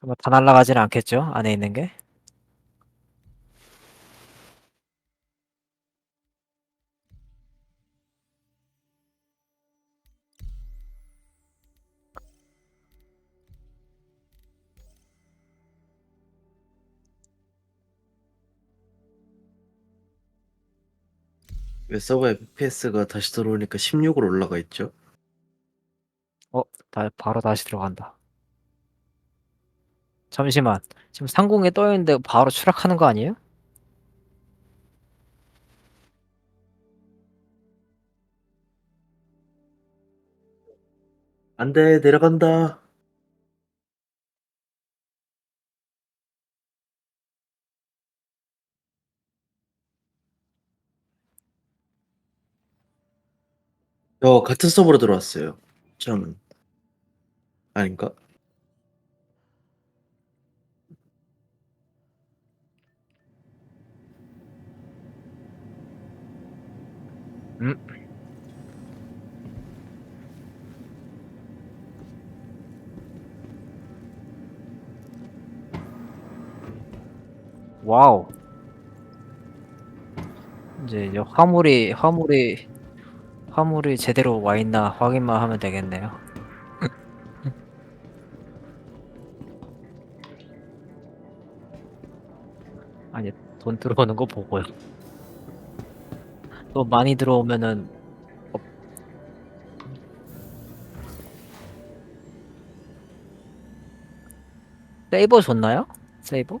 설마 다 날아가지는 않겠죠? 안에 있는 게? 왜 서버 FPS가 다시 들어오니까 16으로 올라가 있죠? 어, 다, 바로 다시 들어간다. 잠시만. 지금 상공에 떠 있는데 바로 추락하는 거 아니에요? 안 돼, 내려간다. 저 같은 서버로 들어왔어요. 저는. 아닌가? 음. 와우. 이제 이제 화물이 화물이 화물이 제대로 와 있나 확인만 하면 되겠네요. 아니 돈 들어오는 거 보고요. 또 많이 들어오면은 어, 세이버 줬나요? 세이버?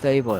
세이버요.